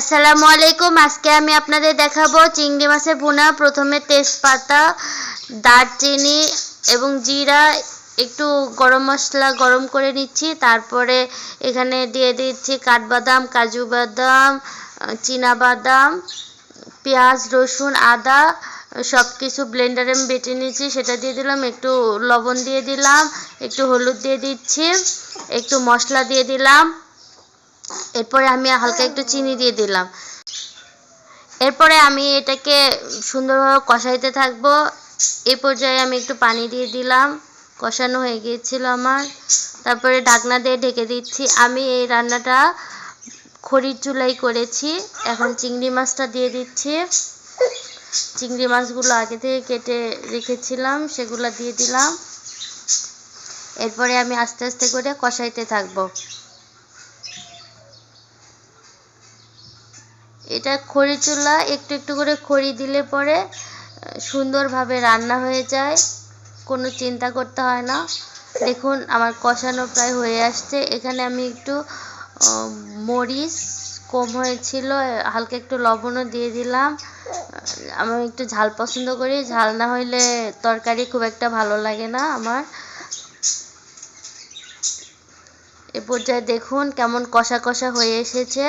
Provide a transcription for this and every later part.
আসসালামু আলাইকুম। আজকে আমি আপনাদের দেখাবো চিংড়ি মাছের ভুনা। প্রথমে তেজপাতা, দারচিনি এবং জিরা একটু গরম মশলা গরম করে নিচ্ছি। তারপরে এখানে দিয়ে দিচ্ছি কাঠবাদাম, কাজু বাদাম বাদাম, পেঁয়াজ, রসুন, আদা সব কিছু ব্লেন্ডারে আমি বেটে নিয়েছি। সেটা দিয়ে দিলাম, একটু লবণ দিয়ে দিলাম, একটু হলুদ দিয়ে দিচ্ছি, একটু মশলা দিয়ে দিলাম। এরপরে আমি হালকা একটু চিনি দিয়ে দিলাম। এরপরে আমি এটাকে সুন্দরভাবে কষাইতে থাকব। এই পর্যায়ে আমি একটু পানি দিয়ে দিলাম। কষানো হয়ে গিয়েছিল আমার। তারপরে ঢাকনা দিয়ে ঢেকে দিচ্ছি। আমি এই রান্নাটা খড়ির চুলাই করেছি। এখন চিংড়ি মাছটা দিয়ে দিচ্ছি। চিংড়ি মাছগুলো আগে থেকে কেটে রেখেছিলাম, সেগুলো দিয়ে দিলাম। এরপরে আমি আস্তে আস্তে করে কষাইতে থাকব। এটা খড়ি চুলা, একটু একটু করে খড়ি দিলে পরে সুন্দরভাবে রান্না হয়ে যায়। কোনো চিন্তা করতে হয় না। দেখুন, আমার কষানো প্রায় হয়ে আসছে। এখানে আমি একটু মরিচ কম হয়েছিল, হালকা একটু লবণও দিয়ে দিলাম। আমি একটু ঝাল পছন্দ করি। ঝাল না হইলে তরকারি খুব একটা ভালো লাগে না আমার। এ পর্যায়ে দেখুন, কেমন কষা কষা হয়ে এসেছে।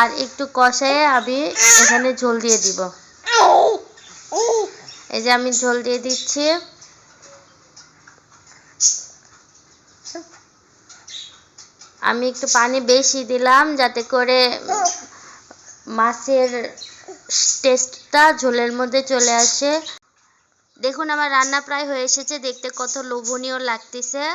আর একটু কষায়ে আমি এখানে ঝোল দিয়ে দিব। এই যে আমি ঝোল দিয়ে দিচ্ছি। আমি একটু পানি বেশি দিলাম যাতে করে মাছের টেস্টটা ঝোলের মধ্যে চলে আসে। দেখুন, আমার রান্না প্রায় হয়ে এসেছে। দেখতে কত লোভনীয় লাগতেছে।